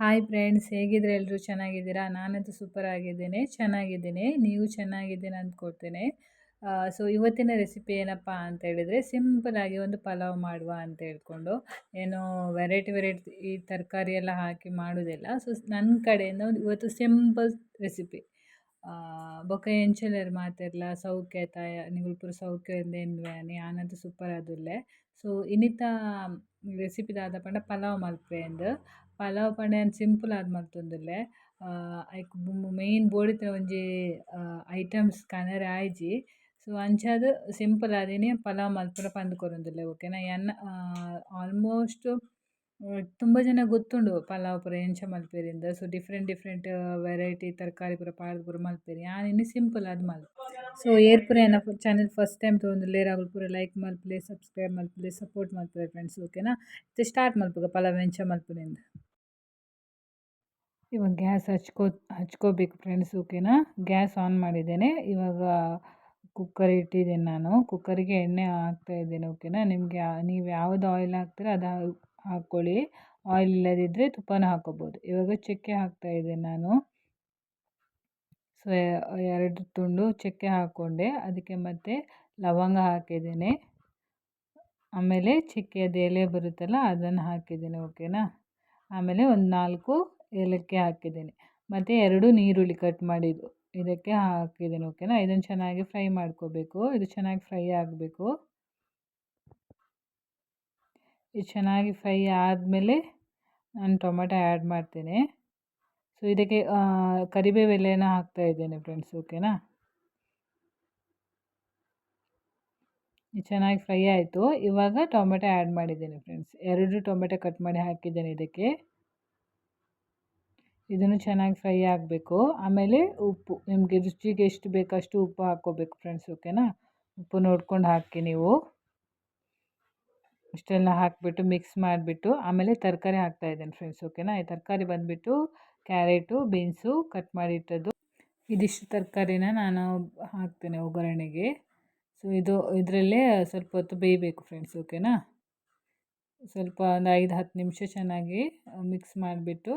Hi friends ಹೇಗಿದ್ರೆ ಎಲ್ಲರೂ ಚೆನ್ನಾಗಿದ್ದೀರಾ? ನಾನಂತೂ ಸೂಪರ್ ಆಗಿದ್ದೀನಿ. ಚೆನ್ನಾಗಿದ್ದೀನಿ. ನೀವು ಚೆನ್ನಾಗಿದ್ದೀನಿ ಅಂದ್ಕೊಳ್ತೇನೆ ಸೊ ಇವತ್ತಿನ ರೆಸಿಪಿ ಏನಪ್ಪ ಅಂತ ಹೇಳಿದರೆ ಸಿಂಪಲಾಗಿ ಒಂದು ಪಲಾವ್ ಮಾಡುವ ಅಂತ ಹೇಳ್ಕೊಂಡು, ಏನು ವೆರೈಟಿ ವೆರೈಟಿ ಈ ತರಕಾರಿ ಎಲ್ಲ ಹಾಕಿ ಮಾಡೋದಿಲ್ಲ. ಸೊ ನನ್ನ ಕಡೆಯಿಂದ ಒಂದು ಇವತ್ತು ಸಿಂಪಲ್ ರೆಸಿಪಿ ಬೊಕ ಎಂಚಲರ್ ಮಾತಿರಲ್ಲ ಸೌಖ್ಯ, ತಾಯ ನಿಗುಲ್ಪುರ ಪೂರ ಸೌಖ್ಯ ಎಂದೇನ್ವೆ ಆನಂತ ಸೂಪರ್ ಅದಲ್ಲೇ ಸೊ ಇನ್ನಿತ ರೆಸಿಪಿ ದಾದ ಪಂಡ ಪಲಾವ್ ಮಲ್ಪೆ ಅಂದ್. ಪಲಾವ್ ಪಂಡ ಸಿಂಪಲ್ ಆದ್ ಮಲ್ತೊಂದುಲ್ಲೆ ಐಕ್ ಮೇನ್ ಬೋಡಿತ ಒಂಜಿ ಐಟಮ್ಸ್ ಕನರೆ ಆಯ್ಜಿ. ಸೊ, ಅಂಚಾದ್ ಸಿಂಪಲ್ ಆದಿನಿ ಪಲಾವ್ ಮಲ್ಪುನ ಪಂದ್ ಕೊರೊಂದುಲ್ಲೆ ಓಕೆನಾ? ಎನ್ನ ಆಲ್ಮೋಸ್ಟ್ ತುಂಬ ಜನ ಗೊತ್ತುಂಡು ಪಲಾವ್ ಪೂರ ಎಂಚ ಮಲ್ಪೆರಿಂದ್ ಸೊ, ಡಿಫ್ರೆಂಟ್ ಡಿಫ್ರೆಂಟ್ ವೆರೈಟಿ ತರಕಾರಿ ಪೂರ ಪಾಡ್ದ್ ಪೂರ ಮಲ್ಪೆರ್ ಯಾನ್ ಸಿಂಪಲ್ ಆದ್ ಮಲ್. ಸೊ, ಏರ್ ಪೂರ ಏನ ಚಾನೆಲ್ ಫಸ್ಟ್ ಟೈಮ್ ತೂವೊಂದುಲ್ಲೆರ್ ಅಕುಲು ಪೂರ ಲೈಕ್ ಮಲ್ಪುಲೆ ಸಬ್ಸ್ಕ್ರೈಬ್ ಮಲ್ಪುಲೆ ಸಪೋರ್ಟ್ ಮಲ್ಪುಲೆ ಫ್ರೆಂಡ್ಸ್, ಓಕೆನಾ? ಸ್ಟಾರ್ಟ್ ಮಲ್ಪುಗ ಪಲಾವ್ ಎಂಚ ಮಲ್ಪುನೆಂದು ಇವಾಗ ಗ್ಯಾಸ್ ಹಚ್ಕೋ, ಹಚ್ಕೋಬೇಕು ಫ್ರೆಂಡ್ಸ್ ಓಕೆನಾ ಗ್ಯಾಸ್ ಆನ್ ಮಾಡಿದ್ದೇನೆ. ಇವಾಗ ಕುಕ್ಕರ್ ಇಟ್ಟಿದ್ದೇನೆ ನಾನು. ಕುಕ್ಕರಿಗೆ ಎಣ್ಣೆ ಹಾಕ್ತಾ ಇದ್ದೇನೆ ಓಕೆನಾ ನಿಮಗೆ ನೀವು ಯಾವುದು ಆಯಿಲ್ ಹಾಕ್ತೀರ ಅದು ಹಾಕ್ಕೊಳ್ಳಿ. ಆಯಿಲ್ ಇಲ್ಲದಿದ್ದರೆ ತುಪ್ಪನ ಹಾಕೋಬೋದು. ಇವಾಗ ಚಕ್ಕೆ ಹಾಕ್ತಾ ಇದ್ದೇನೆ ನಾನು. ಸೊ ಎರಡು ತುಂಡು ಚಕ್ಕೆ ಹಾಕ್ಕೊಂಡೆ. ಅದಕ್ಕೆ ಮತ್ತು ಲವಂಗ ಹಾಕಿದ್ದೇನೆ. ಆಮೇಲೆ ಚಕ್ಕೆದು ಎಲೆ ಬರುತ್ತಲ್ಲ, ಅದನ್ನು ಹಾಕಿದ್ದೇನೆ ಓಕೆನಾ ಆಮೇಲೆ ಒಂದು ನಾಲ್ಕು ಏಲಕ್ಕಿ ಹಾಕಿದ್ದೀನಿ. ಮತ್ತು ಎರಡು ನೀರುಳ್ಳಿ ಕಟ್ ಮಾಡಿದ್ದು. ಇದಕ್ಕೆ ಹಾಕಿದ್ದೀನಿ ಓಕೆನಾ ಇದನ್ನು ಚೆನ್ನಾಗಿ ಫ್ರೈ ಮಾಡ್ಕೋಬೇಕು. ಇದು ಚೆನ್ನಾಗಿ ಫ್ರೈ ಆಗಬೇಕು. ಇದು ಚೆನ್ನಾಗಿ ಫ್ರೈ ಆದಮೇಲೆ ನಾನು ಟೊಮೆಟೊ ಆ್ಯಡ್ ಮಾಡ್ತೇನೆ. ಸೊ ಇದಕ್ಕೆ ಕರಿಬೇವು ಎಲೆನ ಹಾಕ್ತಾ ಇದ್ದೇನೆ ಫ್ರೆಂಡ್ಸ್ ಓಕೆನಾ ಇದು ಚೆನ್ನಾಗಿ ಫ್ರೈ ಆಯಿತು. ಇವಾಗ ಟೊಮೆಟೊ ಆ್ಯಡ್ ಮಾಡಿದ್ದೇನೆ ಫ್ರೆಂಡ್ಸ್ ಎರಡು ಟೊಮೆಟೊ ಕಟ್ ಮಾಡಿ ಹಾಕಿದ್ದೇನೆ ಇದಕ್ಕೆ. ಇದನ್ನು ಚೆನ್ನಾಗಿ ಫ್ರೈ ಆಗಬೇಕು. ಆಮೇಲೆ ಉಪ್ಪು, ನಿಮಗೆ ರುಚಿಗೆ ಎಷ್ಟು ಬೇಕಷ್ಟು ಉಪ್ಪು ಹಾಕ್ಕೋಬೇಕು ಫ್ರೆಂಡ್ಸ್ ಓಕೆನಾ ಉಪ್ಪು ನೋಡ್ಕೊಂಡು ಹಾಕಿ ನೀವು. ಇಷ್ಟೆಲ್ಲ ಹಾಕಿಬಿಟ್ಟು ಮಿಕ್ಸ್ ಮಾಡಿಬಿಟ್ಟು, ಆಮೇಲೆ ತರಕಾರಿ ಹಾಕ್ತಾ ಇದ್ದೇನೆ ಫ್ರೆಂಡ್ಸ್ ಓಕೆನಾ ಈ ತರಕಾರಿ ಬಂದುಬಿಟ್ಟು ಕ್ಯಾರೆಟು ಬೀನ್ಸು ಕಟ್ ಮಾಡಿಟ್ಟದ್ದು ಇದಿಷ್ಟು ತರಕಾರಿನ ನಾನು ಹಾಕ್ತೇನೆ ಒಗ್ಗರಣೆಗೆ. ಸೊ ಇದು, ಇದರಲ್ಲೇ ಸ್ವಲ್ಪ ಹೊತ್ತು ಬೇಯಬೇಕು ಫ್ರೆಂಡ್ಸ್ ಓಕೆನಾ ಸ್ವಲ್ಪ ಒಂದು ಐದು ಹತ್ತು ನಿಮಿಷ ಚೆನ್ನಾಗಿ ಮಿಕ್ಸ್ ಮಾಡಿಬಿಟ್ಟು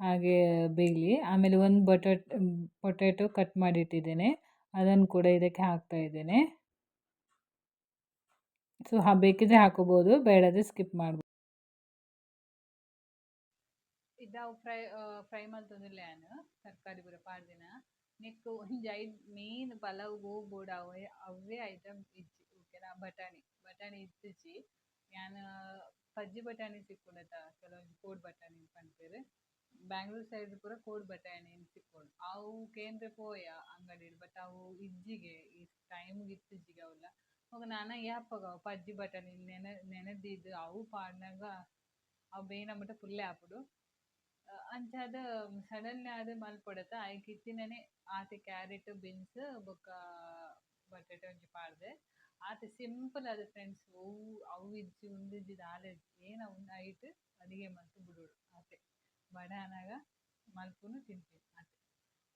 ಹಾಗೆ ಬೇಯಲಿ. ಆಮೇಲೆ ಒಂದು ಬಟಾಟ್ ಪೊಟ್ಯಾಟೊ ಕಟ್ ಮಾಡಿಟ್ಟಿದ್ದೇನೆ. ಅದನ್ನು ಕೂಡ ಇದಕ್ಕೆ ಹಾಕ್ತಾ ಇದ್ದೇನೆ ಸೊ, ಹಾ, ಬೇಕಿದ್ರೆ ಹಾಕೋಬೋದು ಬೇಡದ್ರೆ ಸ್ಕಿಪ್ ಮಾಡ್ಬೋದು ಇದಾವು ಫ್ರೈ ಫ್ರೈ ಮಲ್ತೊಂದುಲ್ಲೆ ಏನು ತರಕಾರಿ ಬರೋ ಪಾಡ್ದಿನ ನೆಕ್ ಒಂಜಿ ಐದು ಮೇನ್ ಪಲಾವ್ ಬೋಡ ಅವೇ ಅವೇ ಐಟಮ್ ಇಜ್ಜಿ ಬಟಾಣಿ. ಬಟಾಣಿ ಇತ್ತಿಜ್ಜಿ. ನಾನು ಪಜ್ಜಿ ಬಟಾಣಿ ಸಿಕ್ಕುಂಡತ ಕೆಲವೊಂದು ಕೋಡ್ ಬಟಾಣಿ ಪನ್ಪೆರ್ ಬ್ಯಾಂಗ್ಳೂರ್ ಸೈಡ್ ಪೂರ ಕೋಡ್ ಬಟಾಣಿ ಸಿಕ್ಕೋಡು ಅವು ಕೇಂದ್ರ ಪೋಯ ಅಂಗಡಿ ಬಟ್ ಅವು ಇಜ್ಜಿಗೆ, ಈ ಟೈಮ್ ಇತ್ತಿಜ್ಜಿಗೆ ಅವಲ್ಲ. ಹೋಗ ನಾನ ಯಾಪಗ ಪಜ್ಜಿ ಬಟಾಣಿ ನೆನ ನೆನೆದಿದ್ದು ಅವು ಪಾಡ್ನಾಗ ಅವು ಬೇನ ಮಟ್ಟ ಪುಲ್ಲೆ ಆಪುಡು ಅಂಚಾದ ಸಡನ್ಲಿ ಆದ್ ಮಲ್ಪೊಡತ ಐಕ್ ಇತ್ತಿನನೆ ಆತೆ ಕ್ಯಾರೆಟ್ ಬೀನ್ಸ್ ಬೊಕ್ಕ ಬಟಾಟೆ ಒಂಜಿ ಪಾಡ್ದೆ. ಆತೆ ಸಿಂಪಲ್ ಆದ್ ಫ್ರೆಂಡ್ಸ್ ಅವು ಅವು ಇಜ್ಜಿ, ಉಂದಿಜ್ಜಿದ, ಆಲೆ ಏನ ಉಂದು ಐಟ್, ಅಡಿಗೆ ಮಲ್ತ್ ಬಿಡೋಡು ಆತೆ. ಬಡಾನಾಗ ಮಲ್ಪುನು ತಿಂತೀವಿ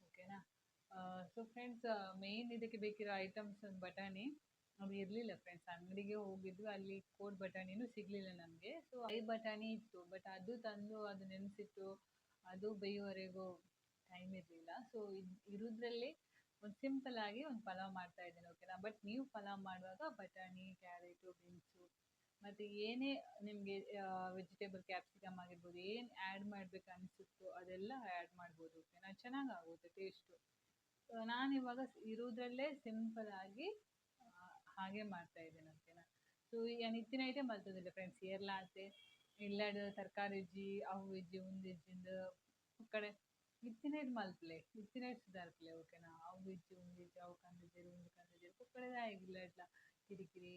ಓಕೆನಾ? ಸೊ ಫ್ರೆಂಡ್ಸ್ ಮೇಯ್ನ್ ಇದಕ್ಕೆ ಬೇಕಿರೋ ಐಟಮ್ಸ್ ಬಟಾಣಿ. ಅದು ಇರಲಿಲ್ಲ ಫ್ರೆಂಡ್ಸ್ ಅಂಗಡಿಗೆ ಹೋಗಿದ್ವಿ, ಅಲ್ಲಿ ಕೋಡ್ ಬಟಾಣಿನೂ ಸಿಗಲಿಲ್ಲ ನಮಗೆ. ಸೊ ಐ ಬಟಾಣಿ ಇತ್ತು ಬಟ್ ಅದು ತಂದು ಅದು ನೆನೆಸಿಟ್ಟು ಅದು ಬೇಯುವವರೆಗೂ ಟೈಮ್ ಇರಲಿಲ್ಲ. ಸೊ ಇರೋದ್ರಲ್ಲಿ ಒಂದು ಸಿಂಪಲ್ ಆಗಿ ಒಂದು ಪಲಾವ್ ಮಾಡ್ತಾ ಇದ್ದೇನೆ, ಓಕೆನಾ? ಬಟ್ ನೀವು ಪಲಾವ್ ಮಾಡುವಾಗ ಬಟಾಣಿ ಕ್ಯಾರೆಟು ಬೀನ್ಸು ಮತ್ತು ಏನೇ ನಿಮಗೆ ವೆಜಿಟೇಬಲ್ ಕ್ಯಾಪ್ಸಿಕಮ್ ಆಗಿರ್ಬೋದು, ಏನು ಆ್ಯಡ್ ಮಾಡ್ಬೇಕು ಅನಿಸುತ್ತೋ ಅದೆಲ್ಲ ಆ್ಯಡ್ ಮಾಡ್ಬೋದು ಓಕೆನಾ ಚೆನ್ನಾಗಾಗುತ್ತೆ ಟೇಸ್ಟು ನಾನಿವಾಗ ಇರೋದ್ರಲ್ಲೇ ಸಿಂಪಲಾಗಿ ಹಾಗೆ ಮಾಡ್ತಾ ಇದ್ದೇನೆ ಓಕೆನಾ ಸೊ ಏನು ಇತ್ತಿನ ಐಟಮ್ ಬರ್ತದಿಲ್ಲ ಫ್ರೆಂಡ್ಸ್ ಏರ್ಲಾತೆ ಇಲ್ಲಡ್ ತರಕಾರಿ ಇಜ್ಜಿ ಅವು ಇಜ್ಜಿ ಒಂದು ಇಜ್ಜಿಂದು ಕಡೆ. ಇತ್ತಿನ ಮಲ್ಪಲೆ ಇತ್ತಿನ ಸುಧಾರ್ಪಲೆ ಓಕೆನಾ ಅವು ಇಜ್ಜಿ ಒಂದು ಅವು ಕಂದಿದ್ದೇರು ಒಂದು ಕಂದಿದ್ದೇರು ಕುಕ್ಕಡೆ ಆಗಿಲ್ಲ ಇಟ್ಲ ಕಿರಿಕಿರಿ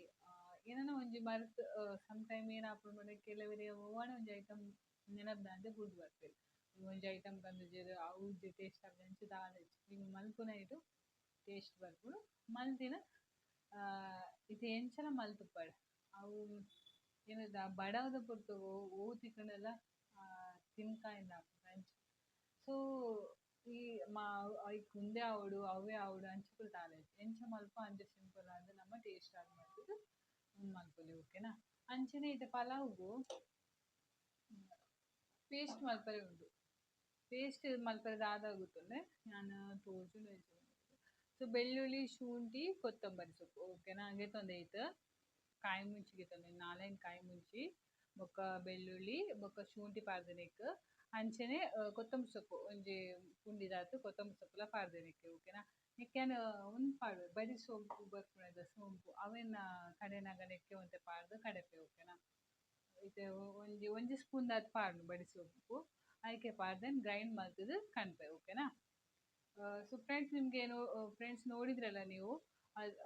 ಏನನ ಒಂಜಿ ಮರ್ತ್ ಸಮ್ ಟೈಮ್ ಏನ್ ಆಪುಂಡು ಕೆಲವೆರೆ ಒವ್ವಾಂಡ ಒಂಜಿ ಐಟಮ್ ನೆನಪ್ದಾಂಡೆ ಬುಡ್ದು ಬರ್ಪೆರ್ ಒಂಜಿ ಐಟಮ್ ಕಂದುಜೆರ್ ಅವು ಟೇಸ್ಟ್ ಆಪುಂಡು ಅಂಚ ದಾಲ ಮಲ್ಪುನ ಮಲ್ಪುನೈಟ್ ಟೇಸ್ಟ್ ಬರ್ಪುಡು ಮಲ್ತಿನ ಇದು ಎಂಚಲ ಮಲ್ತುಪ್ಪಡ್ ಅವು ಏನದ, ಬಡವದ ಪೊರ್ತು ಓ ತಿಕ್ಕುಂಡಲ ತಿನ್ಕಾಯಿಂದ ಆಪುಂಡು ಅಂಚ. ಸೊ, ಈ ಮಾ ಐಕ್ ಉಂದೆ ಆವೊಡು ಅವೇ ಆವೊಡು ಅಂಚ ತಾಲೆ ಎಂಚ ಮಲ್ಪ ಅಂಚ ಸಿಂಪಲ್ ಅಂದ್ರೆ ನಮ ಟೇಸ್ಟ್ ಆದ್ ಮಲ್ತುದು ಮಾಡ್ಕೊಳ್ಳಿ ಓಕೆನಾ ಅಂಚನೆ ಇದು ಪಲಾವ್ಗು ಪೇಸ್ಟ್ ಮಲ್ಪರೆ ಉಂಡು ಪೇಸ್ಟ್ ಮಲ್ಪರೆ ದಾದ ಗೊತ್ತುಂಡೆ ನಾನು ತೋಜುಂಡು ಸೊ ಬೆಳ್ಳುಳ್ಳಿ, ಶುಂಠಿ, ಕೊತ್ತಂಬರಿ ಸೊಪ್ಪು ಓಕೆನಾ ಹಂಗೆ ತೊಂದೈತು ಕಾಯಿ ಮುಂಚಿಗೆ ತಂದೆ ನಾಲ್ಕು ಕಾಯಿ ಮುಂಚಿ, ಬೊಕ್ಕ ಬೆಳ್ಳುಳ್ಳಿ, ಬೊಕ್ಕ ಶುಂಠಿ ಪಾರ್ದೆನೆಕ್ ಅಂಚನೆ ಕೊತ್ತಂಬರಿ ಸೊಪ್ಪು, ಒಂಜಿ ಪುಂಡಿದಾತು ಕೊತ್ತಂಬರಿ ಸೊಪ್ಪುಲ ಪಾರ್ದೆನೆಕ್ ಓಕೆನಾ ನೆಕ್ಕೆನ್ ಒಂದು ಪಾಡು ಬರೀ ಸೋಂಪು ಬರ್ಪುನದ ಸೋಂಪು ಅವೆನ್ ಕಡೆನಾಗ ನೆಕ್ಕೆ ಒಂತೆ ಪಾಡ್ದು ಕಡೆಪೆ ಓಕೆನಾ ಇದು ಒಂಜಿ ಒಂಜಿ ಸ್ಪೂನ್ ದಾದ ಪಾಡ್ನು ಬಡಿಸೋಕು ಸೋಂಪು ಐಕೆ ಪಾಡ್ದೆನ್ ಗ್ರೈಂಡ್ ಮಲ್ತುದು ಕಣ್ಪೆ ಓಕೆನಾ ಸೊ ಫ್ರೆಂಡ್ಸ್ ನಿಮ್ಗೆ ಏನು ಫ್ರೆಂಡ್ಸ್ ನೋಡಿದ್ರಲ್ಲ ನೀವು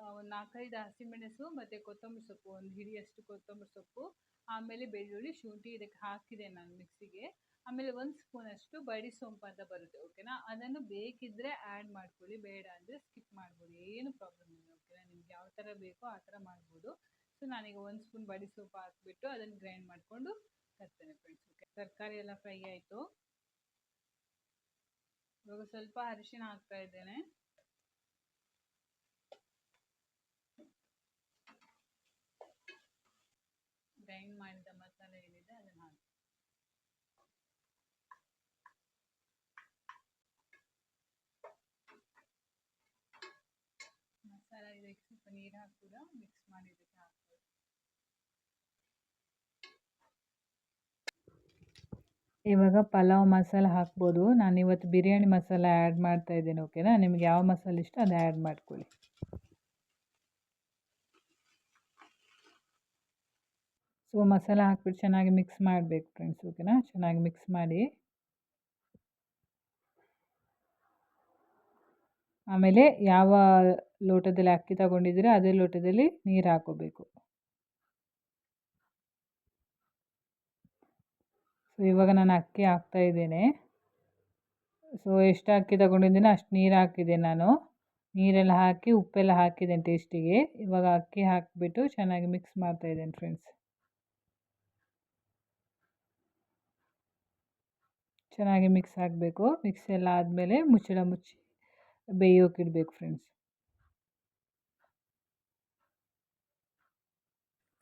ಒಂದು ನಾಲ್ಕೈದು ಹಸಿಮೆಣಸು ಮತ್ತು ಕೊತ್ತಂಬರಿ ಸೊಪ್ಪು, ಒಂದು ಹಿಡಿಯಷ್ಟು ಕೊತ್ತಂಬರಿ ಸೊಪ್ಪು, ಆಮೇಲೆ ಬೆಳ್ಳುಳ್ಳಿ ಶುಂಠಿ ಇದಕ್ಕೆ ಹಾಕಿದೆ ನಾನು ಮಿಕ್ಸಿಗೆ ಆಮೇಲೆ ಒಂದು ಸ್ಪೂನಷ್ಟು ಬಡಿ ಸೊಂಪು ಅಂತ ಬರುತ್ತೆ ಓಕೆನಾ ಅದನ್ನು ಬೇಕಿದ್ದರೆ ಆ್ಯಡ್ ಮಾಡ್ಕೊಳ್ಳಿ, ಬೇಡ ಅಂದರೆ ಸ್ಕಿಪ್ ಮಾಡ್ಬೋದು, ಏನು ಪ್ರಾಬ್ಲಮ್ ಇಲ್ಲ ಓಕೆನಾ ನಿಮ್ಗೆ ಯಾವ ಥರ ಬೇಕೋ ಆ ಥರ ಮಾಡ್ಬೋದು. ಸೊ ನಾನೀಗ ಒಂದು ಸ್ಪೂನ್ ಬಡಿ ಸೋಪ್ ಹಾಕ್ಬಿಟ್ಟು ಅದನ್ನು ಗ್ರೈಂಡ್ ಮಾಡಿಕೊಂಡು ತರ್ತೇನೆ ಫ್ರೆಂಡ್ಸ್ ಓಕೆ ತರಕಾರಿ ಎಲ್ಲ ಫ್ರೈ ಆಯಿತು. ಇವಾಗ ಸ್ವಲ್ಪ ಅರಿಶಿನ ಹಾಕ್ತಾ ಇದ್ದೇನೆ. ಗ್ರೈಂಡ್ ಮಾಡಿದ ಮಸಾಲೆ ಏನಿದೆ ಅದನ್ನು ಹಾಕಿ ಮಸಾಲ ಇದಕ್ಕೆ ಸ್ವಲ್ಪ ನೀರು ಹಾಕುದ ಮಿಕ್ಸ್ ಮಾಡಿ ಹಾಕ್ಬೋದು ಇವಾಗ ಪಲಾವ್ ಮಸಾಲ ಹಾಕ್ಬೋದು. ನಾನು ಇವತ್ತು ಬಿರಿಯಾನಿ ಮಸಾಲ ಆ್ಯಡ್ ಮಾಡ್ತಾ ಇದ್ದೇನೆ ಓಕೆನಾ ನಿಮ್ಗೆ ಯಾವ ಮಸಾಲ ಇಷ್ಟ ಅದು ಆ್ಯಡ್ ಮಾಡ್ಕೊಳ್ಳಿ. ಸೊ ಮಸಾಲ ಹಾಕ್ಬಿಟ್ಟು ಚೆನ್ನಾಗಿ ಮಿಕ್ಸ್ ಮಾಡಬೇಕು ಫ್ರೆಂಡ್ಸ್ ಓಕೆನಾ ಚೆನ್ನಾಗಿ ಮಿಕ್ಸ್ ಮಾಡಿ. ಆಮೇಲೆ ಯಾವ ಲೋಟದಲ್ಲಿ ಅಕ್ಕಿ ತಗೊಂಡಿದ್ದೀರಾ ಅದೇ ಲೋಟದಲ್ಲಿ ನೀರು ಹಾಕೋಬೇಕು. ಸೊ ಇವಾಗ ನಾನು ಅಕ್ಕಿ ಹಾಕ್ತಾ ಇದ್ದೇನೆ. ಸೊ ಎಷ್ಟು ಅಕ್ಕಿ ತಗೊಂಡಿದ್ದೀನೋ ಅಷ್ಟು ನೀರು ಹಾಕಿದೆ ನಾನು. ನೀರೆಲ್ಲ ಹಾಕಿ ಉಪ್ಪೆಲ್ಲ ಹಾಕಿದ್ದೇನೆ ಟೇಸ್ಟಿಗೆ ಇವಾಗ ಅಕ್ಕಿ ಹಾಕಿಬಿಟ್ಟು ಚೆನ್ನಾಗಿ ಮಿಕ್ಸ್ ಮಾಡ್ತಾ ಇದ್ದೇನೆ ಫ್ರೆಂಡ್ಸ್ ಚೆನ್ನಾಗಿ ಮಿಕ್ಸ್ ಆಗಬೇಕು. ಮಿಕ್ಸ್ ಎಲ್ಲ ಆದಮೇಲೆ ಮುಚ್ಚಳ ಮುಚ್ಚಿ ಬೇಯೋಕೆ ಇಡಬೇಕು ಫ್ರೆಂಡ್ಸ್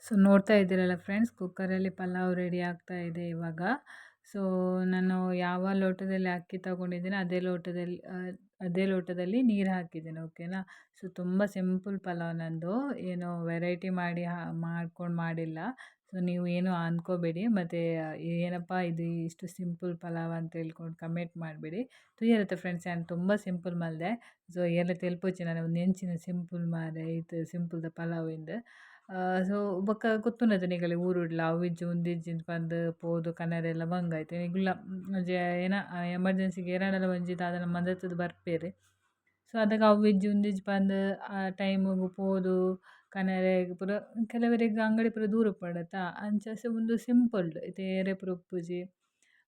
ಸೊ ನೋಡ್ತಾ ಇದ್ದೀರಲ್ಲ ಫ್ರೆಂಡ್ಸ್ ಕುಕ್ಕರಲ್ಲಿ ಪಲಾವ್ ರೆಡಿ ಆಗ್ತಾ ಇದೆ ಇವಾಗ. ಸೊ ನಾನು ಯಾವ ಲೋಟದಲ್ಲಿ ಅಕ್ಕಿ ತಗೊಂಡಿದ್ದೀನಿ, ಅದೇ ಲೋಟದಲ್ಲಿ ಅದೇ ಲೋಟದಲ್ಲಿ ನೀರು ಹಾಕಿದ್ದೀನಿ, ಓಕೆನಾ? ಸೊ, ತುಂಬ ಸಿಂಪಲ್ ಪಲಾವ್ ನಂದು. ಏನು ವೆರೈಟಿ ಮಾಡಿ ಮಾಡ್ಕೊಂಡು ಮಾಡಿಲ್ಲ. ಸೊ, ನೀವು ಏನು ಅಂದ್ಕೋಬೇಡಿ ಮತ್ತು, ಏನಪ್ಪ ಇದು ಇಷ್ಟು ಸಿಂಪಲ್ ಪಲಾವ್ ಅಂತ ಹೇಳ್ಕೊಂಡು ಕಮೆಂಟ್ ಮಾಡಬೇಡಿ. ತುಯ್ಯರತ್ತೆ ಫ್ರೆಂಡ್ಸ್ ನಾನು ತುಂಬ ಸಿಂಪಲ್ ಮಲ್ದೆ. ಸೊ ಎಲ್ಲ ತೆಲ್ಪೋಚಿ ನಾನು ನೆಂಚಿನ ಸಿಂಪಲ್ ಮಾರೆ ಇದು ಸಿಂಪಲ್ದ ಪಲಾವ್ ಸೊ ಬೊಕ್ಕ ಗೊತ್ತುಂಡತೆ ನಿಗಲೆ ಊರುಡ್ಲ ಅವ್ವಿಜ್ಜಿ ಉಂದಿಜ್ಜಿಂದ್ ಪಂದ್ ಪೋದು ಕನ್ನರೆಲ್ಲ ಬಂಗಾಯ್ತು ನಿಗುಲ್ಲ ಒಂಜಿ ಏನ ಎಮರ್ಜೆನ್ಸಿಗೆ ಏರಾಂಡಲ ಒಂಜಿ ದಾದನ ಮಂದತ್ತುದು ಬರ್ಪೆರ್. ಸೊ ಅದಕ್ ಅವ್ವಿಜ್ಜಿ ಉಂದಿಜ್ಜಿ ಪಂದ್ ಆ ಟೈಮ್ಗ್ ಪೋದು ಕನ್ನರೆಗ್ ಪೂರ, ಕೆಲವೆರೆಗ್ ಅಂಗಡಿ ಪೂರ ದೂರ ಪಡತ್ತ? ಅಂಚಾದ್ ಉಂದು ಸಿಂಪಲ್ ಇತ್ತೆ ಏರೆ ಪೂರ ಉಪ್ಪುಜಿ.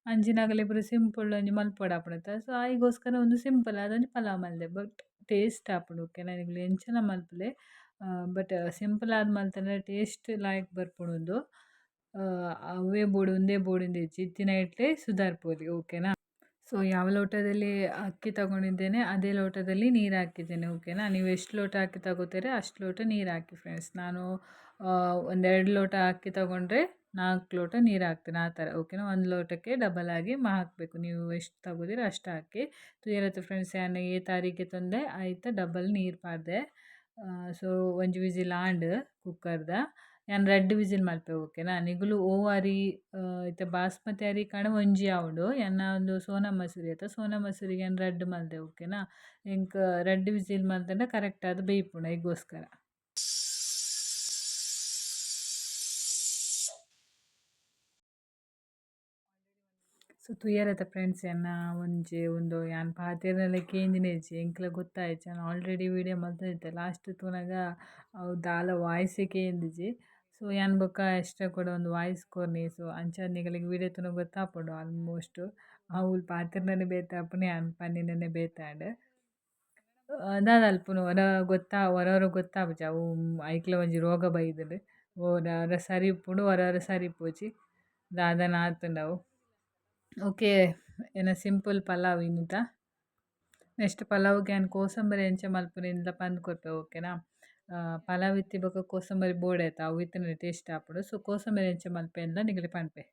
ಅಂಚಿನಾಗಲೆ ಪೂರ ಸಿಂಪಲ್ ಒಂಜಿ ಮಲ್ಪೊಡು ಆಪುಂಡತ್ತ ಸೊ ಆಯಿಗೋಸ್ಕರ ಒಂದು ಸಿಂಪಲ್ ಆದ ಪಲಾವ್ ಮಲ್ದೆ ಬಟ್ ಟೇಸ್ಟ್ ಆಪುಂಡು ಓಕೆನಾ ಎಂಚನ ಮಲ್ಪಲೆ. ಬಟ್ ಸಿಂಪಲ್ ಆದ ಮಲ್ತಂಡ ಟೇಸ್ಟ್ ಲಾಯ್ಕ್ ಬರ್ಪುಂಡು ಅವೇ ಬೋಡು ಒಂದೇ ಬೋಡಿಂದ ಇತ್ತಿನ ಇಟ್ಲೆ ಸುಧಾರ್ಪೊಲಿ ಓಕೆನಾ? ಸೊ, ಯಾವ ಲೋಟದಲ್ಲಿ ಅಕ್ಕಿ ತಗೊಂಡಿದ್ದೇನೆ, ಅದೇ ಲೋಟದಲ್ಲಿ ನೀರು ಹಾಕಿದ್ದೇನೆ, ಓಕೆನಾ? ನೀವು ಎಷ್ಟು ಲೋಟ ಅಕ್ಕಿ ತಗೋತೀರಿ, ಅಷ್ಟು ಲೋಟ ನೀರು ಹಾಕಿ ಫ್ರೆಂಡ್ಸ್. ನಾನು ಒಂದೆರಡು ಲೋಟ ಅಕ್ಕಿ ತಗೊಂಡ್ರೆ ನಾಲ್ಕು ಲೋಟ ನೀರು ಹಾಕ್ತೀನಿ, ಆ ಥರ, ಓಕೆನಾ? ಒಂದು ಲೋಟಕ್ಕೆ ಡಬಲ್ ಆಗಿ ಮಾ ಹಾಕಬೇಕು. ನೀವು ಎಷ್ಟು ತಗೋದಿರ ಅಷ್ಟು ಹಾಕಿ. ತುಯರತ್ತೆ ಫ್ರೆಂಡ್ಸ್ ಯಾನೆ ಏ ತಾರೀಕೆ ತಂದೆ, ಆಯಿತಾ? ಡಬಲ್ ನೀರು ಪಾಡ್ದೆ. ಸೊ ಒಂಜಿ ವಿಸಿಲ್ ಆಂಡ್ ಕುಕ್ಕರ್ದ. ಯಾನ್ ರಡ್ಡ್ ವಿಸಿಲ್ ಮಲ್ಪೆ ಓಕೆನಾ ನಿಗುಲು ಅರಿ ಇತ್ತೆ ಬಾಸ್ಮತಿ ಅರಿ ಕಣ ಒಂಜಿ ಆವುಂಡು. ಎನ್ನ ಒಂದು ಸೋನಾ ಮಸೂರಿ ಅತ್ತ ಸೋನಾ ಮಸೂರಿಗೆ ಯಾನ್ ರಡ್ಡ್ ಮಲ್ದೆ ಓಕೆನಾ ಎಂಕ್ ರಡ್ಡ್ ವಿಸಿಲ್ ಮಲ್ತಂಡ ಕರೆಕ್ಟ್ ಆದ್ ಬೇಯ್ಪುಂಡು ಐಗೋಸ್ಕರ ಸೊ ತುಯರತ ಫ್ರೆಂಡ್ಸ್ ಎನ್ನ ಒಂಜಿ ಉಂದು ಯಾನ್ ಪಾತೆರ್ನಲ ಇಜ್ಜಿ ಎಂಕ್ಲ ಗೊತ್ತಾಯ್ತು. ನಾನು ಆಲ್ರೆಡಿ ವೀಡಿಯೋ ಇದ್ದೆ ಲಾಸ್ಟ್ ತೂನಗ ಅವು ದಾಲ ವಾಯ್ಸ್ ಕೇಂದಿಜಿ ಸೊ ಯಾನ್ ಬೊಕ ಎಕ್ಸ್ಟ್ರಾ ಕೂಡ ಒಂದು ವಾಯ್ಸ್ ಕೊರ್ನಿ ಸೊ ಅಂಚಾದ್ ವಿಡಿಯೋ ತೂನಗ ಗೊತ್ತಾಪುಂಡು ಆಲ್ಮೋಸ್ಟ್ ಅವು ಪಾತೆರ್ನನೆ ಬೇತಾಪನೆ ಯಾನ್ ಪನ್ನಿನನೆ ಬೇತಾಂಡ್. ದಾದ ಅಲ್ಪುನು ವರ ಗೊತ್ತಾ ಹೊರವರು ಗೊತ್ತಾಪುಜಿ. ಅವು ಐಕ್ಲ ಒಂಜಿ ರೋಗ ಬೈದುಂಡು ಒರ ಸರಿ ಇಪ್ಪುಂಡು ಹೊರವರ ಸರಿ ಇಪ್ಪುಜಿ ದಾದನ ಆತುಂಡು ಅವು ಓಕೆ ಎನ್ನ ಸಿಂಪಲ್ ಪಲಾವ್ ಇನ್ನಿತ ನೆಕ್ಸ್ಟ್ ಪಲಾವ್ಗೆ ಏನು ಕೋಸಂಬರಿ ಎಂಚ ಮಲ್ಪುನಿಂದ ಪಂದ್ ಕೊರ್ಪೆ ಓಕೆನಾ ಪಲಾವ್ ಇತ್ತಿ ಬೊಕ ಕೋಸಂಬರಿ ಬೋಡೆ ಆಯ್ತು ಅವು ಇತ್ತಿನ ಟೇಸ್ಟ್ ಆಪುಂಡು ಸೊ ಕೋಸಂಬರಿ ಎಂಚ ಮಲ್ಪೆ ಅಂದ ನಿಗಲಿ ಪನ್ಪೆ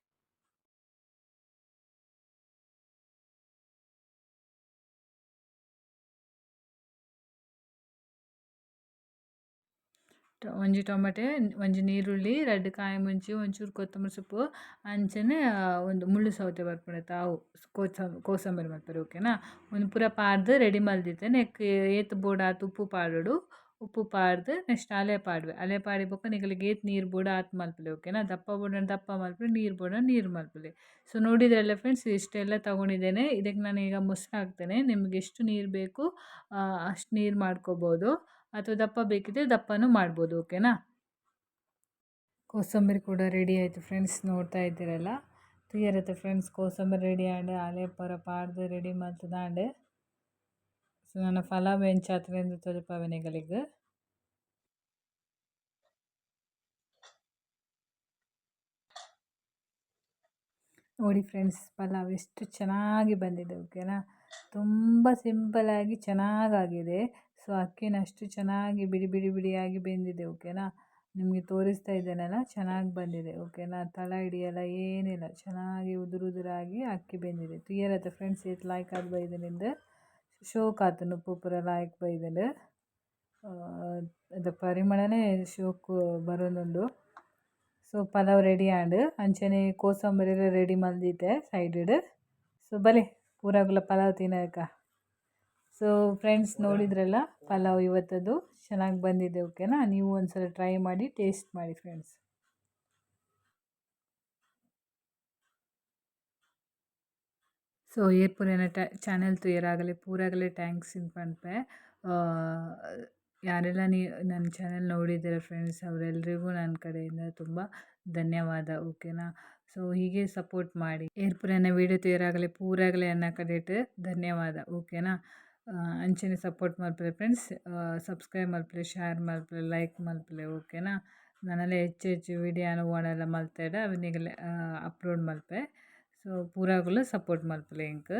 ಒಂಜಿ ಟೊಮೆಟೆ, ಒಂಜಿ ನೀರುಳ್ಳಿ, ರೆಡ್ ಕಾಯಿ ಮುಂಚಿ, ಒಂಚೂರು ಕೊತ್ತಂಬರಿ ಸೊಪ್ಪು, ಅಂಚನೆ ಒಂದು ಮುಳ್ಳು ಸೌತೆ ಬರ್ಪುಂಡು ತಾವು ಕೋಸ ಕೋಸಂಬರಿ ಮಲ್ಪೆರ್ ಓಕೆನಾ? ಒಂದು ಪೂರ ಪಾಡ್ದು ರೆಡಿ ಮಲ್ದಿತ್ತೆ ನೆಕ್ ಏತ್ ಬೋಡ ಆತು ಉಪ್ಪು ಪಾಡೋಡು, ಉಪ್ಪು ಪಾಡ್ದು ನೆಕ್ಸ್ಟ್ ಅಲೆ ಪಾಡ್ವೆ, ಅಲೆ ಪಾಡಿ ಬೊಕ್ಕ ನಿಗಳಿಗೆ ಏತ್ ನೀರು ಬೋಡ ಆತು ಮಲ್ಪುಲೆ, ಓಕೆನಾ? ದಪ್ಪ ಬೋಡ ದಪ್ಪ ಮಲ್ಪುಲೆ, ನೀರು ಬೋಡ ನೀರು ಮಲ್ಪಲೆ. ಸೊ ನೋಡಿದ್ರಲ್ಲ ಫ್ರೆಂಡ್ಸ್ ಇಷ್ಟೆಲ್ಲ ತಗೊಂಡಿದ್ದೇನೆ ಇದಕ್ಕೆ ನಾನು ಈಗ ಮೊಸರು ಹಾಕ್ತೇನೆ, ನಿಮಗೆ ಎಷ್ಟು ನೀರು ಬೇಕು ಅಷ್ಟು ನೀರು ಮಾಡ್ಕೋಬೋದು. ಅಥವಾ ದಪ್ಪ ಬೇಕಿದ್ರೆ ದಪ್ಪನೂ ಮಾಡ್ಬೋದು, ಓಕೆನಾ? ಕೋಸಂಬರಿ ಕೂಡ ರೆಡಿ ಆಯಿತು ಫ್ರೆಂಡ್ಸ್ ನೋಡ್ತಾ ಇದ್ದೀರಲ್ಲ? ತುಯ್ಯರತ್ತೆ ಫ್ರೆಂಡ್ಸ್ ಕೋಸಂಬರಿ ರೆಡಿ ಆಂಡ್ ಆಲೆ ಪರ ಪಾಡ್ದು ರೆಡಿ ಮಲ್ತದಾಂಡ್ ಸೊ ನನ್ನ ಫಲ ಬೆಂಚಾತ್ರೆಂದು ಮನೆಗಳಿಗೆ. ನೋಡಿ ಫ್ರೆಂಡ್ಸ್ ಪಲಾವ್ ಎಷ್ಟು ಚೆನ್ನಾಗಿ ಬಂದಿದೆ, ಓಕೆನಾ? ತುಂಬ ಸಿಂಪಲಾಗಿ ಚೆನ್ನಾಗಾಗಿದೆ. ಸೊ ಅಕ್ಕಿನಷ್ಟು ಚೆನ್ನಾಗಿ ಬಿಡಿ ಬಿಡಿ ಬಿಡಿಯಾಗಿ ಬೆಂದಿದೆ, ಓಕೆನಾ? ನಿಮಗೆ ತೋರಿಸ್ತಾ ಇದ್ದೇನಲ್ಲ, ಚೆನ್ನಾಗಿ ಬಂದಿದೆ, ಓಕೆನಾ? ತಳ ಹಿಡಿಯಲ್ಲ, ಏನಿಲ್ಲ, ಚೆನ್ನಾಗಿ ಉದುರುದುರಾಗಿ ಅಕ್ಕಿ ಬೆಂದಿದೆ. ತುಯ್ಯರತ್ತೆ ಫ್ರೆಂಡ್ಸ್ ಏತ್ ಲಾಯ್ಕ್ ಆದ ಬೈದನಿಂದ ಶೋಕ್ ಆತನು ಉಪ್ಪು ಪೂರ ಲಾಯ್ಕ್ ಬೈದನು ಅದು ಪರಿಮಳನೇ ಶೋಕ್ ಬರೋದುಂಡು. ಸೊ, ಪಲಾವ್ ರೆಡಿ ಆಂಡ್ ಅಂಚನೆ ಕೋಸಂಬರಿ ರೆಡಿ ಮಲ್ದಿತ್ತೆ ಸೈಡ್ ಸೊ ಬಲೆ ಪೂರಾಗುಲ ಪಲಾವ್ ತಿನ್ನಕ ಸೊ ಫ್ರೆಂಡ್ಸ್ ನೋಡಿದ್ರಲ್ಲ ಪಲಾವ್ ಇವತ್ತದು ಚೆನ್ನಾಗಿ ಬಂದಿದೆ, ಓಕೆನಾ? ನೀವು ಒಂದ್ಸಲ ಟ್ರೈ ಮಾಡಿ ಟೇಸ್ಟ್ ಮಾಡಿ ಫ್ರೆಂಡ್ಸ್ ಸೊ ಏರ್ ಪೂರೇನ ಟ್ಯಾ ಚಾನೆಲ್ ತುಯರಾಗಲೇ ಪೂರಾಗಲೇ ಟ್ಯಾಂಕ್ಸ್ ಇನ್ ಪನ್ಪೆ ಯಾರೆಲ್ಲ ನೀ ನನ್ನ ಚಾನೆಲ್ ನೋಡಿದ್ದೀರ ಫ್ರೆಂಡ್ಸ್ ಅವರೆಲ್ಲರಿಗೂ ನನ್ನ ಕಡೆಯಿಂದ ತುಂಬ ಧನ್ಯವಾದ, ಓಕೆನಾ? ಸೊ ಹೀಗೆ ಸಪೋರ್ಟ್ ಮಾಡಿ. ಏರ್ಪುರೇನ ವೀಡಿಯೋ ತೇರಾಗಲೇ ಪೂರಾಗಲೇ ಅನ್ನೋ ಕಡೆಟ್ ಧನ್ಯವಾದ, ಓಕೆನಾ? ಅಂಚನೆ ಸಪೋರ್ಟ್ ಮಲ್ಪಲೆ ಫ್ರೆಂಡ್ಸ್ ಸಬ್ಸ್ಕ್ರೈಬ್ ಮಲ್ಪಲೆ ಶೇರ್ ಮಲ್ಪಲೆ ಲೈಕ್ ಮಲ್ಪಲೆ ಓಕೆನಾ ನನ್ನೆಲ್ಲ ಹೆಚ್ಚು ಹೆಚ್ಚು ವಿಡಿಯೋನ ಓಣೆಲ್ಲ ಮಲ್ತಾಡ ಅವನಿಗೆಲ್ಲ ಅಪ್ಲೋಡ್ ಮಲ್ಪೆ ಸೊ ಪೂರಾಗಲು ಸಪೋರ್ಟ್ ಮಲ್ಪಲೆ ಇಂಕ್